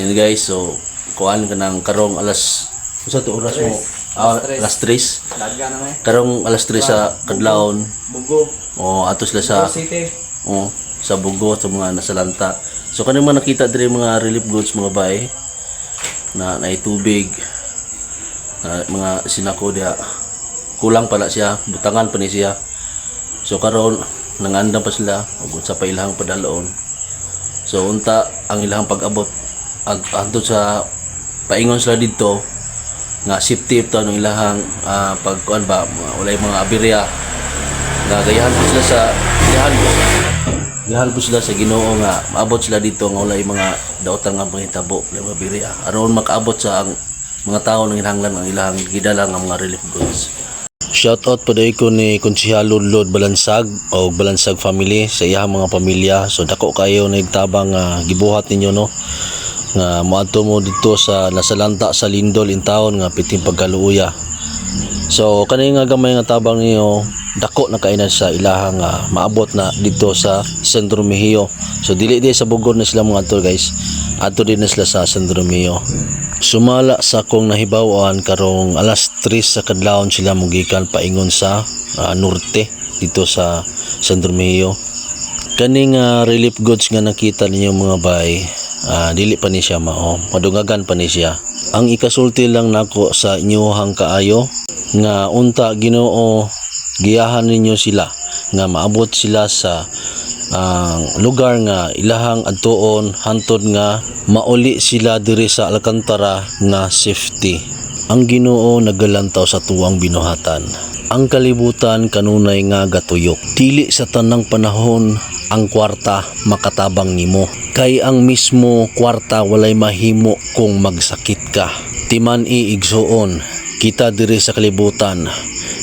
Yan guys, so kuan ka ng karong alas sa to oras mo? Ah, alas 3. Laga na may. Karong alas 3 sa kadlawon. Bugo. O atos la sa City. o sa bugo sa mga nasalanta. So kanang mga nakita diri mga relief goods mga bae na na tubig na mga sinako dia kulang pala siya butangan pa ni siya so karon nangandam pa sila ug sa pa ilahang padaloon so unta ang ilahang pag-abot ag adto sa paingon sila didto nga safety ito ng ilahang ah, pagkuan ba walay mga abirya. Nagayahan po sila sa gayahan po. Gayahan po sila sa Ginoo nga maabot sila dito nga walay mga daotan nga panghitabo walay mga abirya. Aron makaabot sa ang mga tao nang ilahanglan ang ilahang gidala nga mga relief goods. Shout out po ko ni Konsihalo Lord Balansag o Balansag family sa iyang mga pamilya. So dako kayo nagtabang nga gibuhat ninyo no nga moadto mo dito sa nasalanta sa Lindol in town nga piting pagkaluya. So kani nga gamay nga tabang niyo dako na kainan sa ilahang nga maabot na dito sa Centro Mejio. So dili di sa Bogor na sila mga ato guys. Ato din na sila sa Centro Mejio. Sumala sa kong nahibawan karong alas 3 sa kadlawon sila mugikan paingon sa ah, norte dito sa Centro Mejio. Kaning ah, relief goods nga nakita ninyo mga bay, ah, dili pa ni siya mao, madungagan pa ni siya. Ang ikasulti lang nako sa inyohang kaayo nga unta Ginoo giyahan ninyo sila nga maabot sila sa ang lugar nga ilahang adtuon hantod nga mauli sila diri sa Alcantara nga safety. Ang Ginoo nagalantaw sa tuwang binuhatan. Ang kalibutan kanunay nga gatuyok. Dili sa tanang panahon ang kwarta makatabang nimo. Kay ang mismo kwarta walay mahimo kung magsakit ka. Timan iigsoon kita diri sa kalibutan.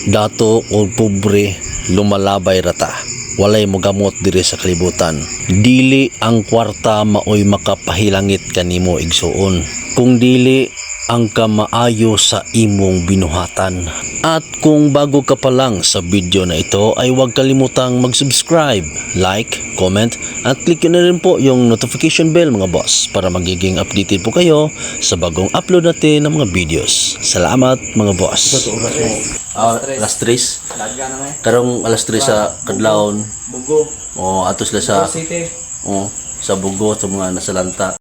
Dato o pobre lumalabay rata walay mo gamot diri sa kalibutan. Dili ang kwarta maoy makapahilangit kanimo igsuon. Kung dili ang kamaayo sa imong binuhatan. At kung bago ka pa lang sa video na ito ay huwag kalimutang mag-subscribe, like, comment at click nyo na rin po yung notification bell mga boss para magiging updated po kayo sa bagong upload natin ng mga videos. Salamat mga boss. oras mo? Ah, alas 3. Laga na may. Karong alas 3 sa kadlawon Bugo. o atos la sa City. o sa bugo sa mga nasalanta